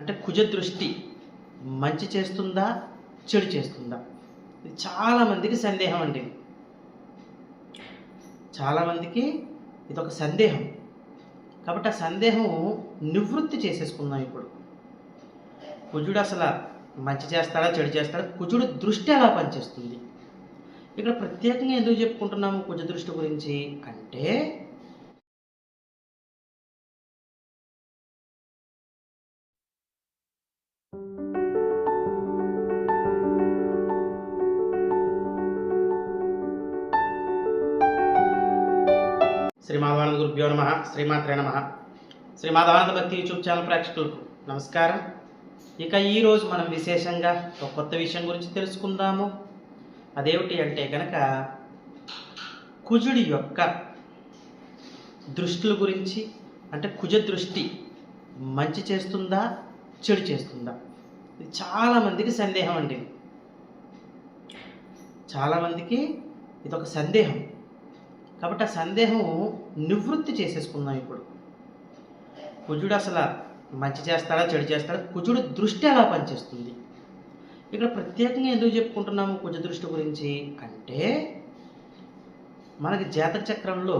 అంటే కుజ దృష్టి మంచి చేస్తుందా చెడు చేస్తుందా? ఇది చాలామందికి సందేహం అండి. చాలామందికి ఇది ఒక సందేహం. కాబట్టి ఆ సందేహం నివృత్తి చేసేసుకుందాం ఇప్పుడు. కుజుడు అసలు మంచి చేస్తాడా చెడు చేస్తాడా? కుజుడు దృష్టి ఎలా పనిచేస్తుంది? ఇక్కడ ప్రత్యేకంగా ఎందుకు చెప్పుకుంటున్నాము కుజ దృష్టి గురించి? అంటే శ్రీ మాధవానంద గురుభ్యో నమ శ్రీమాత్రే నమ. శ్రీమాధవానంద భక్తి యూట్యూబ్ ఛానల్ ప్రేక్షకులకు నమస్కారం. ఇక ఈరోజు మనం విశేషంగా ఒక కొత్త విషయం గురించి తెలుసుకుందాము. అదేమిటి అంటే కనుక కుజుడి యొక్క దృష్టిల గురించి అంటే కుజ దృష్టి మంచి చేస్తుందా చెడు చేస్తుందా? ఇది చాలామందికి సందేహం అండి. చాలామందికి ఇది ఒక సందేహం. కాబట్టి ఆ సందేహం నివృత్తి చేసేసుకుందాం ఇప్పుడు. కుజుడు అసలు మంచి చేస్తాడా చెడు చేస్తాడా? కుజుడు దృష్టి ఎలా పనిచేస్తుంది. ఇక్కడ ప్రత్యేకంగా ఎందుకు చెప్పుకుంటున్నాము కుజ దృష్టి గురించి అంటే మనకి జాతక చక్రంలో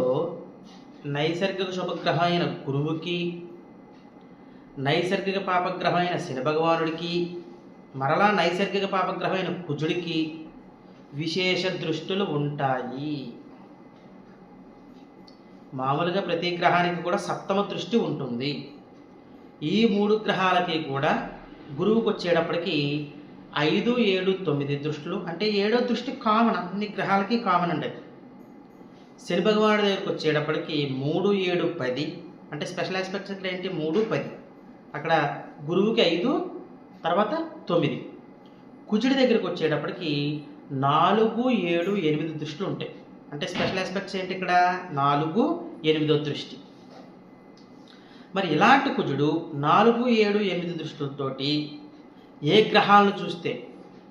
నైసర్గిక శుభగ్రహం అయిన గురువుకి నైసర్గిక పాపగ్రహం అయిన శని భగవానుడికి మరలా నైసర్గిక పాపగ్రహం అయిన కుజుడికి విశేష దృష్టులు ఉంటాయి. మామూలుగా ప్రతి గ్రహానికి కూడా సప్తమ దృష్టి ఉంటుంది. ఈ మూడు గ్రహాలకి కూడా గురువుకు వచ్చేటప్పటికి ఐదు ఏడు తొమ్మిది దృష్టిలు. అంటే ఏడో దృష్టి కామన్ అన్ని గ్రహాలకి కామన్ అండి. శని భగవానుడి దగ్గరికి వచ్చేటప్పటికి మూడు ఏడు పది. అంటే స్పెషల్ ఆస్పెక్ట్స్ ఇక్కడ ఏంటి? మూడు పది. అక్కడ గురువుకి ఐదు తర్వాత తొమ్మిది. కుజుడి దగ్గరికి వచ్చేటప్పటికి నాలుగు ఏడు ఎనిమిది దృష్టిలు ఉంటాయి. అంటే స్పెషల్ ఆస్పెక్ట్స్ ఏంటి ఇక్కడ? నాలుగు ఎనిమిదో దృష్టి. మరి ఇలాంటి కుజుడు నాలుగు ఏడు ఎనిమిది దృష్టిలతోటి ఏ గ్రహాలను చూస్తే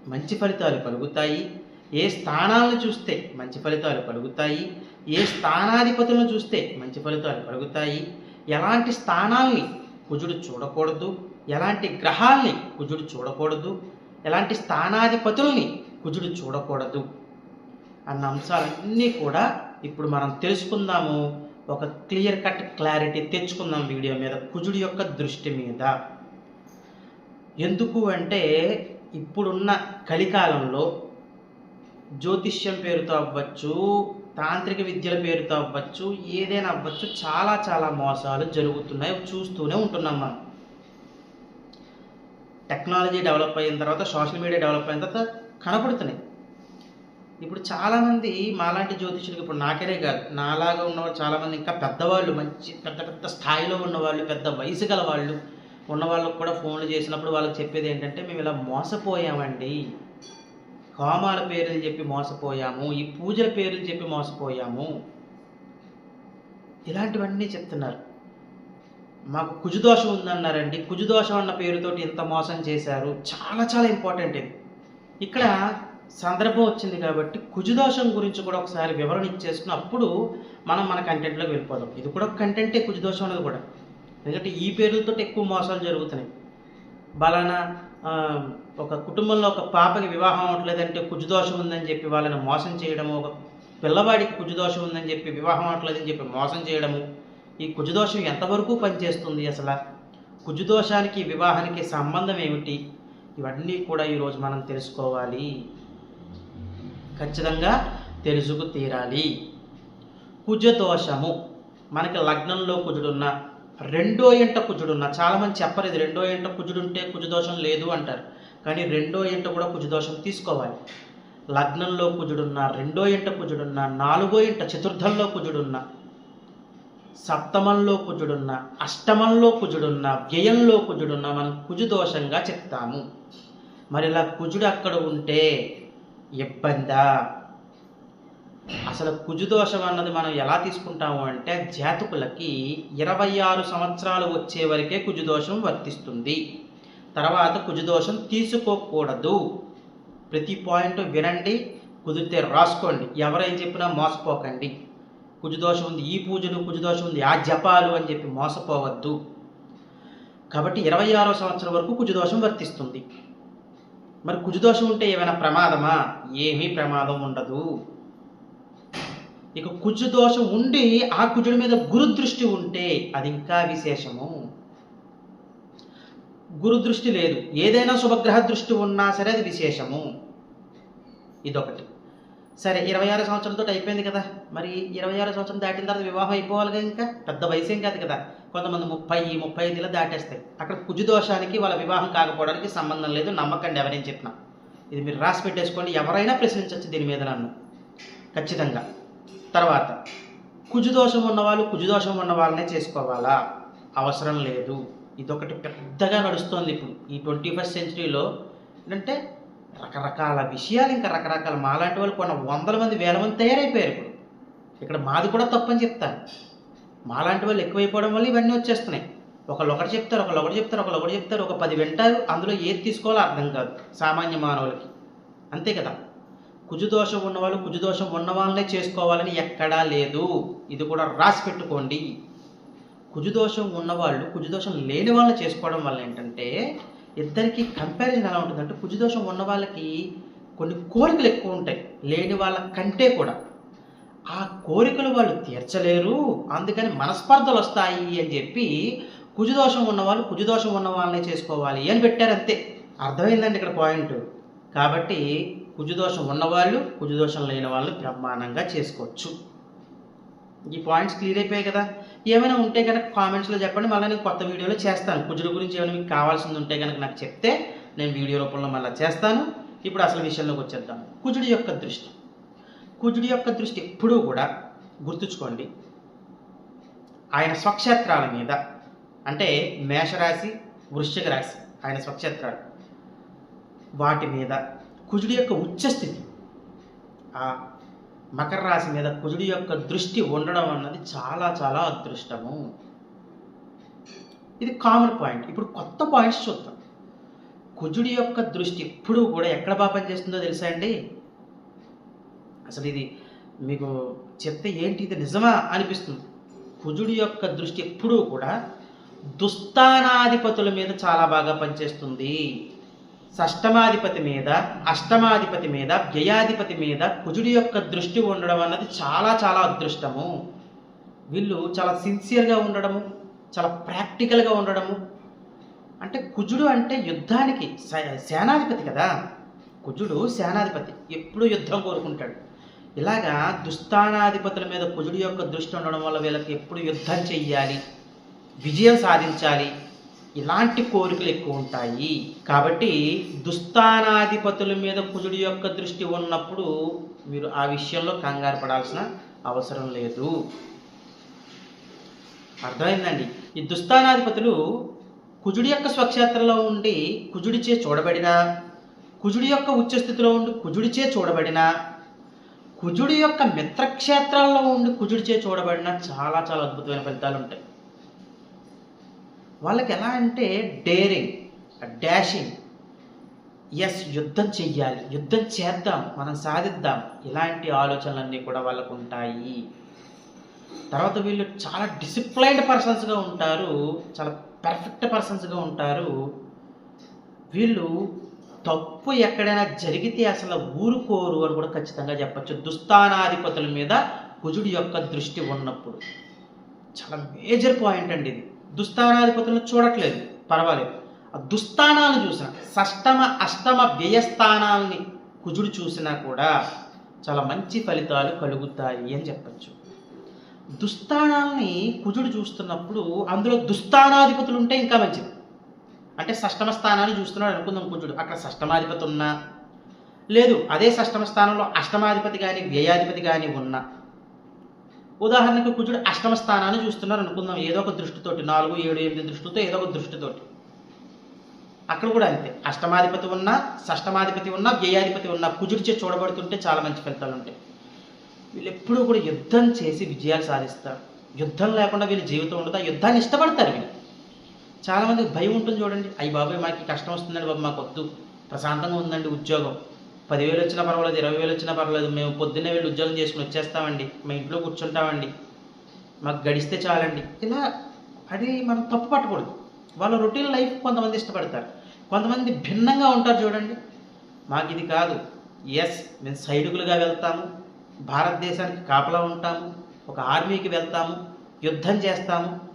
మంచి ఫలితాలు కలుగుతాయి? ఏ స్థానాలను చూస్తే మంచి ఫలితాలు కలుగుతాయి? ఏ స్థానాధిపతులను చూస్తే మంచి ఫలితాలు కలుగుతాయి? ఎలాంటి స్థానాల్ని కుజుడు చూడకూడదు? ఎలాంటి గ్రహాల్ని కుజుడు చూడకూడదు? ఎలాంటి స్థానాధిపతుల్ని కుజుడు చూడకూడదు? అన్న అంశాలన్నీ కూడా ఇప్పుడు మనం తెలుసుకుందాము. ఒక క్లియర్ కట్ క్లారిటీ తెచ్చుకుందాం వీడియో మీద కుజుడి యొక్క దృష్టి మీద. ఎందుకు అంటే ఇప్పుడున్న కలికాలంలో జ్యోతిష్యం పేరుతో అవ్వచ్చు తాంత్రిక విద్యల పేరుతో అవ్వచ్చు ఏదైనా అవ్వచ్చు చాలా చాలా మోసాలు జరుగుతున్నాయి చూస్తూనే ఉంటున్నాం మనం. టెక్నాలజీ డెవలప్ అయిన తర్వాత సోషల్ మీడియా డెవలప్ అయిన తర్వాత కనపడుతున్నాయి. ఇప్పుడు చాలామంది మాలాంటి జ్యోతిషులకు ఇప్పుడు నాకనే కాదు. నాలాగా ఉన్నవాళ్ళు చాలామంది ఇంకా పెద్దవాళ్ళు మంచి పెద్ద పెద్ద స్థాయిలో ఉన్నవాళ్ళు పెద్ద వయసు గల వాళ్ళు ఉన్న వాళ్ళకు కూడా ఫోన్లు చేసినప్పుడు వాళ్ళకి చెప్పేది ఏంటంటే మేము ఇలా మోసపోయామండి. హోమాల పేర్లు చెప్పి మోసపోయాము. ఈ పూజల పేర్లు చెప్పి మోసపోయాము. ఇలాంటివన్నీ చెప్తున్నారు. మాకు కుజుదోషం ఉందన్నారండి. కుజుదోషం అన్న పేరుతోటి ఇంత మోసం చేశారు. చాలా చాలా ఇంపార్టెంట్ ఇది. ఇక్కడ సందర్భం వచ్చింది కాబట్టి కుజుదోషం గురించి కూడా ఒకసారి వివరణ ఇచ్చేసుకుని అప్పుడు మనం మన కంటెంట్లోకి వెళ్ళిపోదాం. ఇది కూడా ఒక కంటెంటే కుజుదోషం అనేది కూడా. ఎందుకంటే ఈ పేర్లతో ఎక్కువ మోసాలు జరుగుతున్నాయి. బలానా ఒక కుటుంబంలో ఒక పాపకి వివాహం అవ్వట్లేదంటే కుజుదోషం ఉందని చెప్పి వాళ్ళని మోసం చేయడము ఒక పిల్లవాడికి కుజుదోషం ఉందని చెప్పి వివాహం అవ్వట్లేదని చెప్పి మోసం చేయడము ఈ కుజుదోషం ఎంతవరకు పనిచేస్తుంది అసలు? కుజుదోషానికి వివాహానికి సంబంధం ఏమిటి? ఇవన్నీ కూడా ఈరోజు మనం తెలుసుకోవాలి. ఖచ్చితంగా తెలుసుకు తీరాలి. కుజదోషము మనకి లగ్నంలో కుజుడున్న రెండో ఇంట కుజుడున్న చాలామంది చెప్పరు ఇది రెండో ఎంట కుజుడుంటే కుజదోషం లేదు అంటారు. కానీ రెండో ఎంట కూడా కుజదోషం తీసుకోవాలి. లగ్నంలో కుజుడున్న రెండో ఎంట కుజుడున్న నాలుగో ఇంట చతుర్థంలో కుజుడున్న సప్తమంలో కుజుడున్న అష్టమంలో కుజుడున్న వ్యయంలో కుజుడున్న మనం కుజుదోషంగా చెప్తాము. మరి ఇలా కుజుడు అక్కడ ఉంటే ఇబ్బందా? అసలు కుజుదోషం అన్నది మనం ఎలా తీసుకుంటాము అంటే జాతకులకి ఇరవై ఆరు సంవత్సరాలు వచ్చే వరకే కుజుదోషం వర్తిస్తుంది. తర్వాత కుజుదోషం తీసుకోకూడదు. ప్రతి పాయింట్ వినండి కుదిరితే రాసుకోండి. ఎవరేం చెప్పినా మోసపోకండి. కుజుదోషం ఉంది ఈ పూజలు కుజుదోషం ఉంది ఆ జపాలు అని చెప్పి మోసపోవద్దు. కాబట్టి ఇరవై ఆరో సంవత్సరం వరకు కుజుదోషం వర్తిస్తుంది. మరి కుజదోషం ఉంటే ఏమైనా ప్రమాదమా? ఏమీ ప్రమాదం ఉండదు. ఇక కుజు దోషం ఉండి ఆ కుజుడి మీద గురు దృష్టి ఉంటే అది ఇంకా విశేషము. గురుదృష్టి లేదు. ఏదైనా శుభగ్రహ దృష్టి ఉన్నా సరే అది విశేషము. ఇదొకటి. సరే ఇరవై ఆరు సంవత్సరంతో అయిపోయింది కదా. మరి ఇరవై ఆరు సంవత్సరం దాటిన తర్వాత వివాహం అయిపోవాలిగా ఇంకా? పెద్ద వయసు ఏం కాదు కదా. కొంతమంది ముప్పై ముప్పై ఐదులో దాటేస్తాయి. అక్కడ కుజుదోషానికి వాళ్ళ వివాహం కాకపోవడానికి సంబంధం లేదు నమ్మకండి ఎవరైనా చెప్పినా. ఇది మీరు రాసి పెట్టేసుకోండి ఎవరైనా ప్రశ్నించవచ్చు దీని మీద నన్ను. ఖచ్చితంగా. తర్వాత కుజుదోషం ఉన్నవాళ్ళు కుజుదోషం ఉన్న వాళ్ళనే చేసుకోవాలా? అవసరం లేదు. ఇదొకటి పెద్దగా నడుస్తోంది ఇప్పుడు. ఈ ట్వంటీ ఫస్ట్ సెంచరీలో ఏంటంటే రకరకాల విషయాలు ఇంకా రకరకాల మాలాంటి వాళ్ళు కొన్ని వందల మంది వేల మంది తయారైపోయారు ఇప్పుడు. ఇక్కడ మాది కూడా తప్పని చెప్తాను. మాలాంటి వాళ్ళు ఎక్కువైపోవడం వల్ల ఇవన్నీ వచ్చేస్తున్నాయి. ఒకళ్ళు ఒకటి చెప్తారు ఒకళ్ళు ఒకటి చెప్తారు ఒకళ్ళు ఒకటి చెప్తారు. ఒక పది వింటారు అందులో ఏది తీసుకోవాలో అర్థం కాదు సామాన్య మానవులకి. అంతే కదా? కుజుదోషం ఉన్నవాళ్ళు కుజుదోషం ఉన్న వాళ్ళనే చేసుకోవాలని ఎక్కడా లేదు. ఇది కూడా రాసి పెట్టుకోండి. కుజుదోషం ఉన్నవాళ్ళు కుజుదోషం లేని వాళ్ళని చేసుకోవడం వల్ల ఏంటంటే ఇద్దరికి కంపారిజన్ ఎలా ఉంటుందంటే కుజుదోషం ఉన్న వాళ్ళకి కొన్ని కోరికలు ఎక్కువ ఉంటాయి. లేని వాళ్ళ కంటే కూడా. ఆ కోరికలు వాళ్ళు తీర్చలేరు అందుకని మనస్పర్ధలు వస్తాయి అని చెప్పి కుజుదోషం ఉన్నవాళ్ళు కుజుదోషం ఉన్న వాళ్ళనే చేసుకోవాలి అని పెట్టారు అంతే అర్థమైందండి ఇక్కడ పాయింట్? కాబట్టి కుజుదోషం ఉన్నవాళ్ళు కుజుదోషం లేని వాళ్ళు బ్రహ్మాండంగా చేసుకోవచ్చు. ఈ పాయింట్స్ క్లియర్ అయిపోయాయి కదా? ఏమైనా ఉంటే కనుక కామెంట్స్లో చెప్పండి. మళ్ళీ నేను కొత్త వీడియోలో చేస్తాను. కుజుల గురించి ఏమైనా మీకు కావాల్సింది ఉంటే కనుక నాకు చెప్తే నేను వీడియో రూపంలో మళ్ళీ చేస్తాను. ఇప్పుడు అసలు విషయంలోకి వచ్చేద్దాం. కుజుడి యొక్క దృష్టి. కుజుడి యొక్క దృష్టి ఎప్పుడూ కూడా గుర్తుంచుకోండి. ఆయన స్వక్షేత్రాల మీద అంటే మేషరాశి వృశ్చిక రాశి ఆయన స్వక్షేత్రాలు. వాటి మీద కుజుడి యొక్క ఉచ్చస్థితి ఆ మకర రాశి మీద కుజుడి యొక్క దృష్టి ఉండడం అన్నది చాలా చాలా అదృష్టము. ఇది కామన్ పాయింట్ ఇప్పుడు కొత్త పాయింట్స్ చూద్దాం. కుజుడి యొక్క దృష్టి ఎప్పుడూ కూడా ఎక్కడ బాగా పనిచేస్తుందో తెలుసా అండి? అసలు ఇది మీకు చెప్తే ఏంటి? ఇది నిజమా అనిపిస్తుంది. కుజుడి యొక్క దృష్టి ఎప్పుడూ కూడా దుస్థానాధిపతుల మీద చాలా బాగా పనిచేస్తుంది. షష్టమాధిపతి మీద అష్టమాధిపతి మీద వ్యయాధిపతి మీద కుజుడి యొక్క దృష్టి ఉండడం అన్నది చాలా చాలా అదృష్టము. వీళ్ళు చాలా సిన్సియర్గా ఉండడము చాలా ప్రాక్టికల్గా ఉండడము. అంటే కుజుడు అంటే యుద్ధానికి సేనాధిపతి కదా. కుజుడు సేనాధిపతి ఎప్పుడు యుద్ధం కోరుకుంటాడు. ఇలాగా దుస్థానాధిపతుల మీద కుజుడి యొక్క దృష్టి ఉండడం వల్ల వీళ్ళకి ఎప్పుడు యుద్ధం చెయ్యాలి విజయం సాధించాలి ఇలాంటి కోరికలు ఎక్కువ ఉంటాయి. కాబట్టి దుస్థానాధిపతుల మీద కుజుడి యొక్క దృష్టి ఉన్నప్పుడు మీరు ఆ విషయంలో కంగారు పడాల్సిన అవసరం లేదు. అర్థమైందండి? ఈ దుస్థానాధిపతులు కుజుడి యొక్క స్వక్షేత్రంలో ఉండి కుజుడిచే చూడబడినా కుజుడి యొక్క ఉచ్చస్థితిలో ఉండి కుజుడిచే చూడబడినా కుజుడి యొక్క మిత్రక్షేత్రాల్లో ఉండి కుజుడిచే చూడబడిన చాలా చాలా అద్భుతమైన ఫలితాలు ఉంటాయి. వాళ్ళకి ఎలా అంటే డేరింగ్ డాషింగ్ ఎస్ యుద్ధం చెయ్యాలి యుద్ధం చేద్దాం మనం సాధిద్దాం. ఇలాంటి ఆలోచనలన్నీ కూడా వాళ్ళకు ఉంటాయి. తర్వాత వీళ్ళు చాలా డిసిప్లైన్డ్ పర్సన్స్గా ఉంటారు చాలా పర్ఫెక్ట్ పర్సన్స్గా ఉంటారు. వీళ్ళు తప్పు ఎక్కడైనా జరిగితే అసలు ఊరుకోరు అని కూడా ఖచ్చితంగా చెప్పచ్చు. దుస్థానాధిపతుల మీద కుజుడి యొక్క దృష్టి ఉన్నప్పుడు. చాలా మేజర్ పాయింట్ అండి ఇది. దుస్థానాధిపతులను చూడట్లేదు. పర్వాలేదు. ఆ దుస్థానాలను చూసిన షష్టమ అష్టమ వ్యయస్థానాల్ని కుజుడు చూసినా కూడా చాలా మంచి ఫలితాలు కలుగుతాయి అని చెప్పచ్చు. దుస్థానాల్ని కుజుడు చూస్తున్నప్పుడు అందులో దుస్థానాధిపతులు ఉంటే ఇంకా మంచిది. అంటే షష్టమ స్థానాన్ని చూస్తున్నాడు అనుకుందాం కుజుడు అక్కడ షష్టమాధిపతి ఉన్నా? లేదు అదే షష్టమ స్థానంలో అష్టమాధిపతి కానీ వ్యయాధిపతి కానీ ఉన్నా? ఉదాహరణకు కుజుడు అష్టమ స్థానాన్ని చూస్తున్నారు అనుకుందాం. ఏదో ఒక దృష్టితోటి నాలుగు ఏడు ఎనిమిది దృష్టితో ఏదో ఒక దృష్టితోటి. అక్కడ కూడా అంతే. అష్టమాధిపతి ఉన్నా షష్టమాధిపతి ఉన్నా వ్యయాధిపతి ఉన్నా కుజుడిచే చూడబడుతుంటే చాలా మంచి ఫలితాలు ఉంటాయి. వీళ్ళు ఎప్పుడూ కూడా యుద్ధం చేసి విజయాలు సాధిస్తారు. యుద్ధం లేకుండా వీళ్ళ జీవితం ఉండదు. ఆ యుద్ధాన్ని ఇష్టపడతారు వీళ్ళు. చాలామందికి భయం ఉంటుంది చూడండి. అయ్యి బాబాయ్ మాకు కష్టం వస్తుందండి బాబు మాకు వద్దు. ప్రశాంతంగా ఉందండి ఉద్యోగం. పదివేలు వచ్చినా పర్వాలేదు ఇరవై వేలు వచ్చినా పర్వాలేదు. మేము పొద్దున్నే వెళ్ళి ఉద్యోగం చేసుకుని వచ్చేస్తామండి. మా ఇంట్లో కూర్చుంటామండి. మాకు గడిస్తే చాలండి. ఇలా అది మనం తప్పు పట్టకూడదు. వాళ్ళ రొటీన్ లైఫ్ కొంతమంది ఇష్టపడతారు. కొంతమంది భిన్నంగా ఉంటారు చూడండి. మాకు ఇది కాదు. ఎస్ మేము సైనికులుగా వెళ్తాము. భారతదేశానికి కాపలా ఉంటాము. ఒక ఆర్మీకి వెళ్తాము. యుద్ధం చేస్తాము.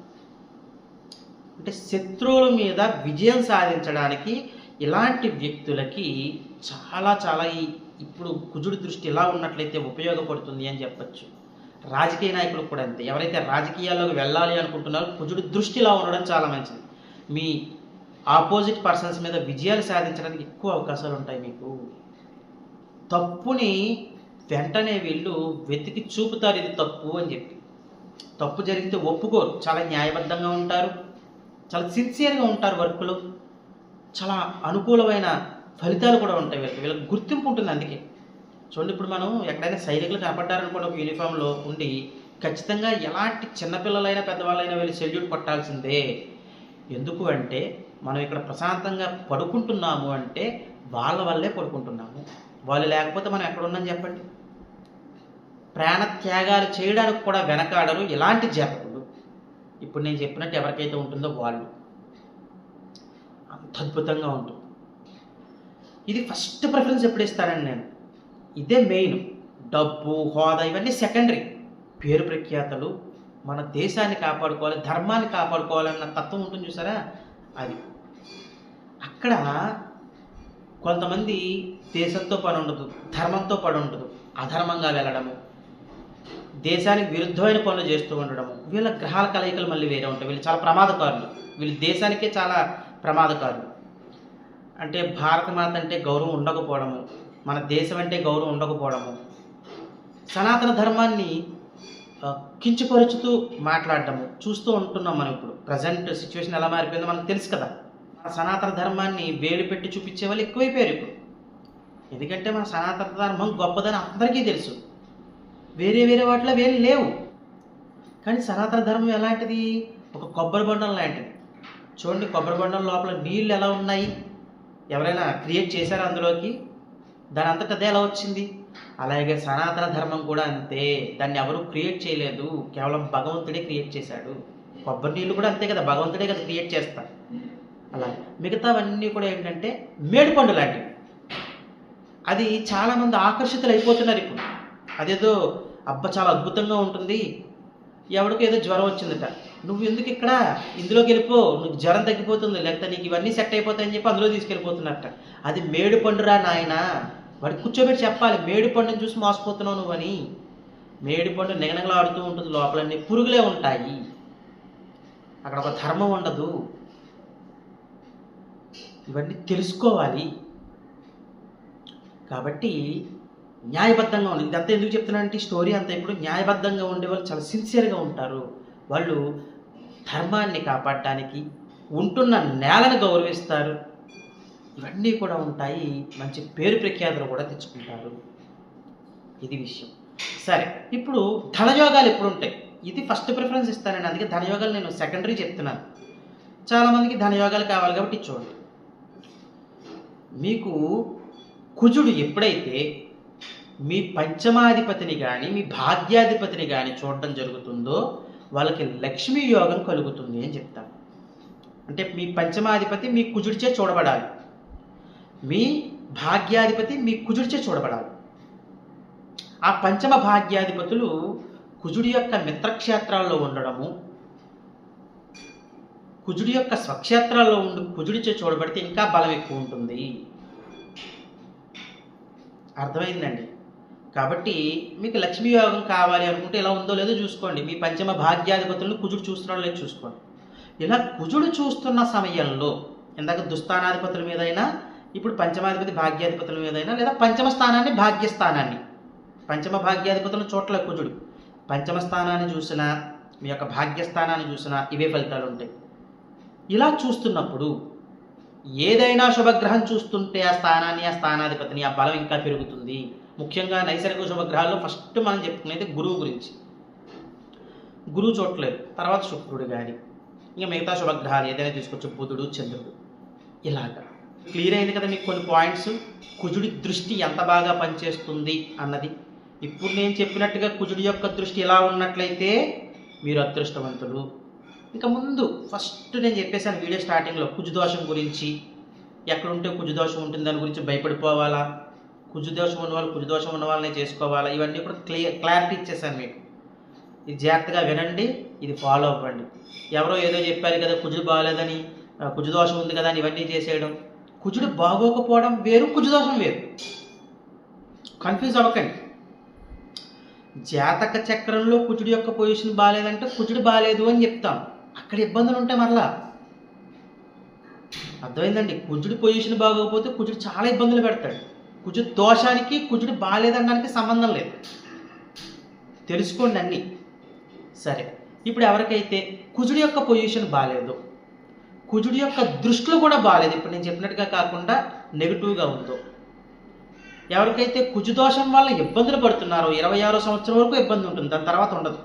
అంటే శత్రువుల మీద విజయం సాధించడానికి ఇలాంటి వ్యక్తులకి చాలా చాలా ఈ ఇప్పుడు కుజుడి దృష్టి ఎలా ఉన్నట్లయితే ఉపయోగపడుతుంది అని చెప్పచ్చు. రాజకీయ నాయకులు కూడా అంతే. ఎవరైతే రాజకీయాల్లోకి వెళ్ళాలి అనుకుంటున్నారో కుజుడి దృష్టి ఇలా ఉండడం చాలా మంచిది. మీ ఆపోజిట్ పర్సన్స్ మీద విజయాలు సాధించడానికి ఎక్కువ అవకాశాలు ఉంటాయి మీకు. తప్పుని వెంటనే వీళ్ళు వెతికి చూపుతారు ఇది తప్పు అని చెప్పి. తప్పు జరిగితే ఒప్పుకోరు. చాలా న్యాయబద్ధంగా ఉంటారు. చాలా సిన్సియర్గా ఉంటారు వర్క్లో. చాలా అనుకూలమైన ఫలితాలు కూడా ఉంటాయి వీళ్ళకి. వీళ్ళకి గుర్తింపు ఉంటుంది అందుకే. చూడండి ఇప్పుడు మనం ఎక్కడైనా సైనికులు కనపడ్డారనుకోండి ఒక యూనిఫామ్లో ఉండి ఖచ్చితంగా ఎలాంటి చిన్నపిల్లలైనా పెద్దవాళ్ళైనా వీళ్ళు సెల్యూట్ కొట్టాల్సిందే. ఎందుకు అంటే మనం ఇక్కడ ప్రశాంతంగా పడుకుంటున్నాము అంటే వాళ్ళ వల్లే పడుకుంటున్నాము. వాళ్ళు లేకపోతే మనం ఎక్కడున్నాం చెప్పండి? ప్రాణ త్యాగాలు చేయడానికి కూడా వెనకాడరు. ఎలాంటి జాతకులు ఇప్పుడు నేను చెప్పినట్టు ఎవరికైతే ఉంటుందో వాళ్ళు. అంత అద్భుతంగా ఉంటుంది. ఇది ఫస్ట్ ప్రిఫరెన్స్ ఎప్పుడు ఇస్తానండి నేను. ఇదే మెయిన్. డబ్బు హోదా ఇవన్నీ సెకండరీ. పేరు ప్రఖ్యాతలు మన దేశాన్ని కాపాడుకోవాలి ధర్మాన్ని కాపాడుకోవాలన్న తత్వం ఉంటుంది చూసారా? అది. అక్కడ కొంతమంది దేశంతో పని ఉండదు ధర్మంతో పని ఉండదు. అధర్మంగా వెళ్ళడము. దేశానికి విరుద్ధమైన పనులు చేస్తూ ఉండడము. వీళ్ళ గ్రహాల కలయికలు మళ్ళీ వేరే ఉంటాయి. వీళ్ళు చాలా ప్రమాదకారులు. వీళ్ళు దేశానికే చాలా ప్రమాదకారులు. అంటే భారత మాత అంటే గౌరవం ఉండకపోవడము. మన దేశం అంటే గౌరవం ఉండకపోవడము. సనాతన ధర్మాన్ని కించుపరుచుతూ కించపరుచుతూ మాట్లాడటము చూస్తూ ఉంటున్నాం మనం ఇప్పుడు. ప్రజెంట్ సిచ్యువేషన్ ఎలా మారిపోయిందో మనకు తెలుసు కదా. మన సనాతన ధర్మాన్ని వేలు పెట్టి చూపించే వాళ్ళు ఎక్కువైపోయారు ఇప్పుడు. ఎందుకంటే మన సనాతన ధర్మం గొప్పదని అందరికీ తెలుసు. వేరే వేరే వాటిలో వేలు లేవు. కానీ సనాతన ధర్మం ఎలాంటిది? ఒక కొబ్బరి బొండం లాంటిది. చూడండి కొబ్బరి బొండం లోపల నీళ్ళు ఎలా ఉన్నాయి? ఎవరైనా క్రియేట్ చేశారు అందులోకి? దాని అంతట అదే ఎలా వచ్చింది? అలాగే సనాతన ధర్మం కూడా అంతే. దాన్ని ఎవరు క్రియేట్ చేయలేదు. కేవలం భగవంతుడే క్రియేట్ చేశాడు. కొబ్బరి నీళ్ళు కూడా అంతే కదా. భగవంతుడే కదా క్రియేట్ చేస్తారు అలా. మిగతావన్నీ కూడా ఏంటంటే మేడిపండు లాంటివి. అది చాలామంది ఆకర్షితులు అయిపోతున్నారు ఇప్పుడు. అదేదో అబ్బ చాలా అద్భుతంగా ఉంటుంది. ఎవడికి ఏదో జ్వరం వచ్చిందట. నువ్వు ఎందుకు ఇక్కడ? ఇందులోకి వెళ్ళిపో. నువ్వు జ్వరం తగ్గిపోతుంది. లేకపోతే నీకు ఇవన్నీ సెట్ అయిపోతాయని చెప్పి అందులో తీసుకెళ్ళిపోతున్నట్ట. అది మేడు పండురా నాయన. వాడి కూర్చోబెట్టి చెప్పాలి. మేడి పండుని చూసి మోసపోతున్నావు నువ్వని మేడి పండు నిగనగలాడుతూ ఉంటుంది. లోపలన్నీ పురుగులే ఉంటాయి. అక్కడ ఒక ధర్మం ఉండదు. ఇవన్నీ తెలుసుకోవాలి. కాబట్టి న్యాయబద్ధంగా ఉంది ఇదంతా ఎందుకు చెప్తున్నానంటే స్టోరీ అంతా ఇప్పుడు న్యాయబద్ధంగా ఉండే వాళ్ళు చాలా సిన్సియర్గా ఉంటారు. వాళ్ళు ధర్మాన్ని కాపాడటానికి ఉంటున్న నేలను గౌరవిస్తారు. ఇవన్నీ కూడా ఉంటాయి. మంచి పేరు ప్రఖ్యాతులు కూడా తెచ్చుకుంటారు. ఇది విషయం. సరే ఇప్పుడు ధనయోగాలు ఎప్పుడు ఉంటాయి? ఇది ఫస్ట్ ప్రిఫరెన్స్ ఇస్తానండి అందుకే ధనయోగాలు నేను సెకండరీ చెప్తున్నాను. చాలామందికి ధనయోగాలు కావాలి కాబట్టి చూడండి. మీకు కుజుడు ఎప్పుడైతే మీ పంచమాధిపతిని కానీ మీ భాగ్యాధిపతిని కానీ చూడటం జరుగుతుందో వాళ్ళకి లక్ష్మీ యోగం కలుగుతుంది అని చెప్తాను అంటే మీ పంచమాధిపతి మీ కుజుడిచే చూడబడాలి. మీ భాగ్యాధిపతి మీ కుజుడిచే చూడబడాలి. ఆ పంచమ భాగ్యాధిపతులు కుజుడి యొక్క మిత్రక్షేత్రాల్లో ఉండడము కుజుడి యొక్క స్వక్షేత్రాల్లో ఉండి కుజుడిచే చూడబడితే ఇంకా బలం ఎక్కువ ఉంటుంది. అర్థమైందండి? కాబట్టి మీకు లక్ష్మీ యోగం కావాలి అనుకుంటే ఎలా ఉందో లేదో చూసుకోండి. మీ పంచమ భాగ్యాధిపతులను కుజుడు చూస్తున్నాడో లేదో చూసుకోండి. ఇలా కుజుడు చూస్తున్న సమయంలో ఇందాక దుస్థానాధిపతుల మీదైనా ఇప్పుడు పంచమాధిపతి భాగ్యాధిపతుల మీదైనా లేదా పంచమ స్థానాన్ని భాగ్యస్థానాన్ని. పంచమ భాగ్యాధిపతులను చోట్ల కుజుడు. పంచమ స్థానాన్ని చూసినా మీ యొక్క భాగ్యస్థానాన్ని చూసినా ఇవే ఫలితాలు ఉంటాయి. ఇలా చూస్తున్నప్పుడు ఏదైనా శుభగ్రహం చూస్తుంటే ఆ స్థానాన్ని ఆ స్థానాధిపతిని ఆ బలం ఇంకా పెరుగుతుంది. ముఖ్యంగా నైసర్గిక శుభగ్రహాల్లో ఫస్ట్ మనం చెప్పుకునేది గురువు గురించి. గురువు చూడలేదు తర్వాత శుక్రుడు కానీ ఇంకా మిగతా శుభగ్రహాలు ఏదైనా తీసుకొచ్చు బుధుడు చంద్రుడు ఇలాగా. క్లియర్ అయింది కదా మీకు కొన్ని పాయింట్స్ కుజుడి దృష్టి ఎంత బాగా పనిచేస్తుంది అన్నది. ఇప్పుడు నేను చెప్పినట్టుగా కుజుడి యొక్క దృష్టి ఎలా ఉన్నట్లయితే మీరు అదృష్టవంతులు. ఇంకా ముందు ఫస్ట్ నేను చెప్పేశాను వీడియో స్టార్టింగ్లో కుజుదోషం గురించి. ఎక్కడుంటే కుజుదోషం ఉంటుంది దాని గురించి భయపడిపోవాలా? కుజుదోషం ఉన్నవాళ్ళు కుజుదోషం ఉన్న వాళ్ళని చేసుకోవాలా? ఇవన్నీ కూడా క్లియర్ క్లారిటీ ఇచ్చేసాను మీకు. ఇది జాగ్రత్తగా వినండి ఇది ఫాలో అవ్వండి. ఎవరో ఏదో చెప్పారు కదా కుజుడు బాగాలేదని కుజుదోషం ఉంది కదా అని ఇవన్నీ చేసేయడం. కుజుడు బాగోకపోవడం వేరు కుజుదోషం వేరు. కన్ఫ్యూజ్ అవ్వకండి. జాతక చక్రంలో కుజుడు యొక్క పొజిషన్ బాగాలేదంటే కుజుడు బాగాలేదు అని చెప్తాం. అక్కడ ఇబ్బందులు ఉంటాయి మరలా. అర్థమైందండి? కుజుడు పొజిషన్ బాగోకపోతే కుజుడు చాలా ఇబ్బందులు పెడతాడు. కుజుడు దోషానికి కుజుడు బాగాలేదనడానికి సంబంధం లేదు. తెలుసుకోండి అన్నీ. సరే ఇప్పుడు ఎవరికైతే కుజుడి యొక్క పొజిషన్ బాగాలేదు కుజుడి యొక్క దృష్టిలో కూడా బాగాలేదు ఇప్పుడు నేను చెప్పినట్టుగా కాకుండా నెగిటివ్గా ఉందో ఎవరికైతే కుజుదోషం వల్ల ఇబ్బందులు పడుతున్నారో ఇరవై ఆరో సంవత్సరం వరకు ఇబ్బంది ఉంటుంది దాని తర్వాత ఉండదు.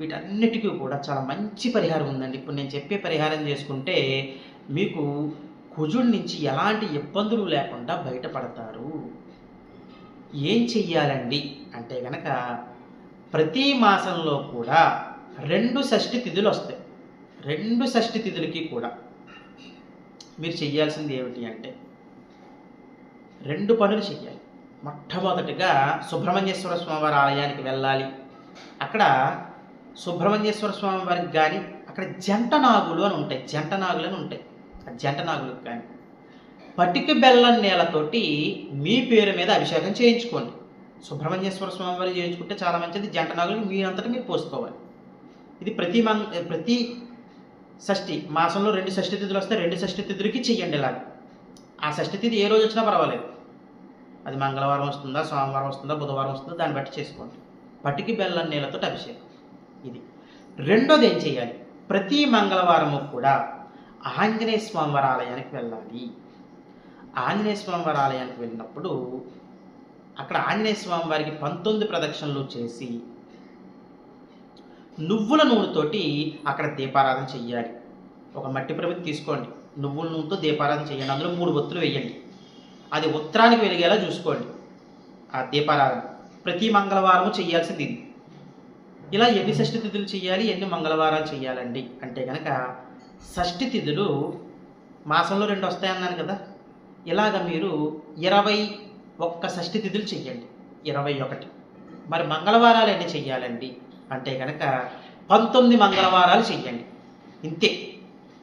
వీటన్నిటికీ కూడా చాలా మంచి పరిహారం ఉందండి. ఇప్పుడు నేను చెప్పే పరిహారం చేసుకుంటే మీకు కుజుడి నుంచి ఎలాంటి ఇబ్బందులు లేకుండా బయటపడతారు? ఏం చెయ్యాలండి? అంటే గనక ప్రతి మాసంలో కూడా రెండు షష్ఠి తిథులు వస్తాయి. రెండు షష్ఠి తిథులకి కూడా. మీరు చెయ్యాల్సింది ఏమిటి అంటే రెండు పనులు చెయ్యాలి. మొట్టమొదటిగా సుబ్రహ్మణ్యేశ్వర స్వామి వారి ఆలయానికి వెళ్ళాలి. అక్కడ సుబ్రహ్మణ్యేశ్వర స్వామి వారికి కానీ అక్కడ జంట నాగులు అని ఉంటాయి. జంట నాగులు అని ఉంటాయి. జంట నాగులకు కానీ పటిక బెల్లం నేలతోటి మీ పేరు మీద అభిషేకం చేయించుకోండి. సుబ్రహ్మణ్యేశ్వర స్వామి వారికి చేయించుకుంటే చాలా మంచిది. జంట నాగులు మీ అంతటా మీరు పోసుకోవాలి. ఇది ప్రతి మంగ ప్రతి షష్ఠి మాసంలో రెండు షష్ఠి తిథులు వస్తే రెండు షష్ఠి తిథులకి చెయ్యండి ఇలాగ. ఆ షష్ఠి తిథి ఏ రోజు వచ్చినా పర్వాలేదు. అది మంగళవారం వస్తుందా సోమవారం వస్తుందా బుధవారం వస్తుందా దాన్ని బట్టి చేసుకోండి. పటికి బెల్లం నీళ్ళతో అభిషేకం. ఇది. రెండోది ఏం చేయాలి ప్రతి మంగళవారము కూడా ఆంజనేయ స్వామివారి ఆలయానికి వెళ్ళాలి. ఆంజనేయ స్వామివారి ఆలయానికి వెళ్ళినప్పుడు అక్కడ ఆంజనేయ స్వామివారికి పంతొమ్మిది ప్రదక్షిణలు చేసి నువ్వుల నూనెతోటి అక్కడ దీపారాధన చెయ్యాలి. ఒక మట్టి ప్రమిది తీసుకోండి. నువ్వుల నూనెతో దీపారాధన చేయండి అందులో మూడు ఒత్తులు వేయండి. అది ఉత్తరానికి వెలిగేలా చూసుకోండి. ఆ దీపారాధన. ప్రతి మంగళవారము చేయాల్సింది ఇది. ఇలా ఎన్ని షష్ఠి తిథులు చేయాలి ఎన్ని మంగళవారాలు చేయాలండి అంటే కనుక షష్ఠి తిథులు మాసంలో రెండు వస్తాయన్నాను కదా. ఇలాగ మీరు ఇరవై ఒక్క షష్ఠి తిథులు చెయ్యండి. ఇరవై ఒకటి. మరి మంగళవారాలు ఎన్ని చెయ్యాలండి? అంటే కనుక పంతొమ్మిది మంగళవారాలు చెయ్యండి. ఇంతే.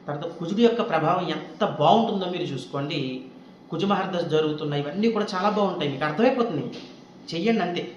తర్వాత కుజుడు యొక్క ప్రభావం ఎంత బాగుంటుందో మీరు చూసుకోండి. కుజమహర్దశ జరుగుతున్న ఇవన్నీ కూడా చాలా బాగుంటాయి. మీకు అర్థమైపోతుంది. చెయ్యండి అంతే.